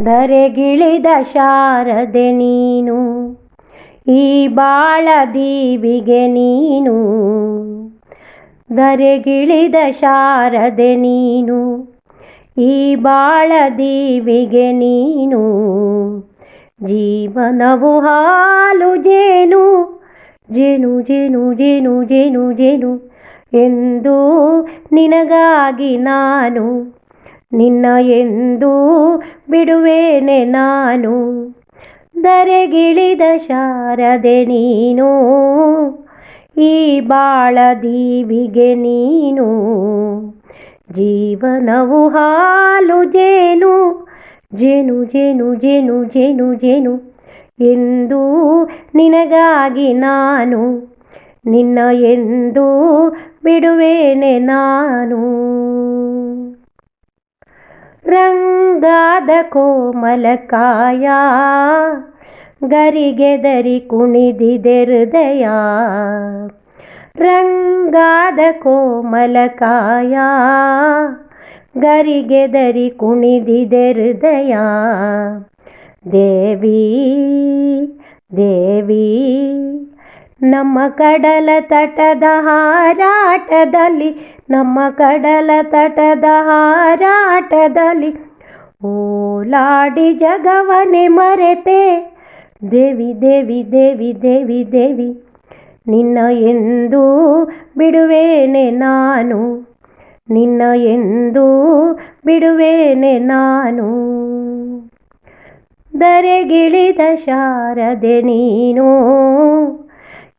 ಧರೆಗಿಳಿದ ಶಾರದೆ ನೀನು, ಈ ಬಾಳ ದೀವಿಗೆ ನೀನು. ಧರೆಗಿಳಿದ ಶಾರದೆ ನೀನು, ಈ ಬಾಳ ದೀವಿಗೆ ನೀನು. ಜೀವನವು ಹಾಲು ಜೇನು ಜೇನು ಜೇನು ಜೇನು ಜೇನು ಜೇನು, ಎಂದು ನಿನಗಾಗಿ ನಾನು ನಿನ್ನ ಎಂದು ಬಿಡುವೇನೆ ನಾನು. ಧರೆಗಿಳಿದ ಶಾರದೆ ನೀನು, ಈ ಬಾಳ ದೀವಿಗೆ ನೀನು. ಜೀವನವು ಹಾಲು ಜೇನು ಜೇನು ಜೇನು ಜೇನು ಜೇನು ಜೇನು ಎಂದು ನಿನಗಾಗಿ ನಾನು. ನಿನ್ನ ಎಂದು ಬಿಡುವೇನೆ ನಾನು. ರಂಗಾದ ಕೋಮಲಕಾಯ ಗರಿಗೆದರಿ ಕುಣಿದಿದೆ ಹೃದಯ ರಂಗಾದ ಕೋಮಲಕಾಯ ಗರಿಗೆದರಿ ಕುಣಿದಿದೆ ಹೃದಯ ದೇವಿ ದೇವಿ ನಮ್ಮ ಕಡಲ ತಟದ ಹಾರಾಟದಲ್ಲಿ, ನಮ್ಮ ಕಡಲ ತಟದ ಹಾರಾಟದಲ್ಲಿ ಓಲಾಡಿ ಜಗವನೆ ಮರೆತೆ. ದೇವಿ ದೇವಿ ದೇವಿ ದೇವಿ ದೇವಿ, ನಿನ್ನ ಎಂದು ಬಿಡುವೇನೆ ನಾನು. ನಿನ್ನ ಎಂದು ಬಿಡುವೇನೆ ನಾನು. ದರೆಗಿಳಿದ ಶಾರದೆ ನೀನು.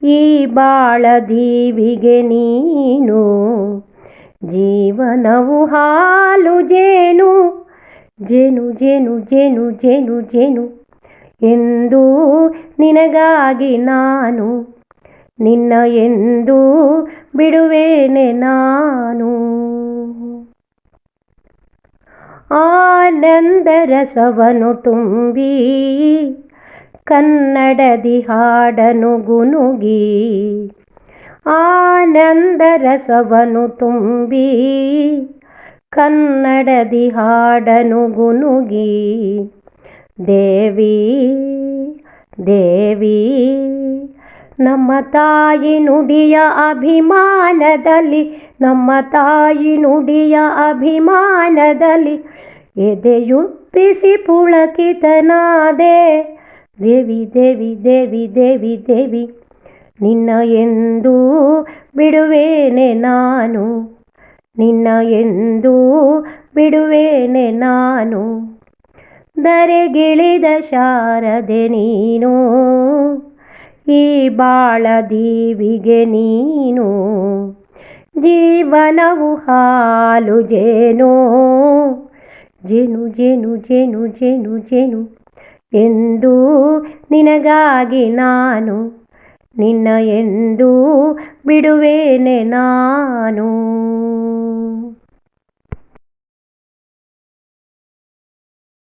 ಈ ಬಾಳ ದೀವಿಗೆ ನೀನು ಜೀವನವು ಹಾಲು ಜೇನು. ಜೇನು ಜೇನು ಜೇನು ಜೇನು ಜೇನು ಎಂದು ನಿನಗಾಗಿ ನಾನು ನಿನ್ನ ಎಂದು ಬಿಡುವೇನೆ ನಾನು. ಆನಂದ ರಸವನು ತುಂಬಿ ಕನ್ನಡದಿ ಹಾಡನು ಗುನುಗಿ. ಆನಂದ ರಸವನು ತುಂಬಿ. ಕನ್ನಡದಿ ಹಾಡನು ಗುನುಗಿ. ದೇವಿ ದೇವಿ, ನಮ್ಮ ತಾಯಿ ನುಡಿಯ ಅಭಿಮಾನದಲ್ಲಿ, ನಮ್ಮ ತಾಯಿ ನುಡಿಯ ಅಭಿಮಾನದಲ್ಲಿ ಎದೆಯುತ್ತಿಸಿ ಪುಳಕಿತನಾದೆ. ದೇವಿ ದೇವಿ ದೇವಿ ದೇವಿ ದೇವಿ, ನಿನ್ನ ಎಂದು ಬಿಡುವೇನೆ ನಾನು. ನಿನ್ನ ಎಂದು ಬಿಡುವೇನೆ ನಾನು. ದರೆಗಿಳಿದ ಶಾರದೆ ನೀನು, ಈ ಬಾಳ ದೀವಿಗೆ ನೀನು. ಜೀವನವು ಹಾಲು ಜೇನು ಜೇನು ಜೇನು ಜೇನು ಜೇನು ಜೇನು. ಎಂದು ನಿನಗಾಗಿ ನಾನು ನಿನ್ನ ಎಂದು ಬಿಡುವೇನೆ ನಾನು.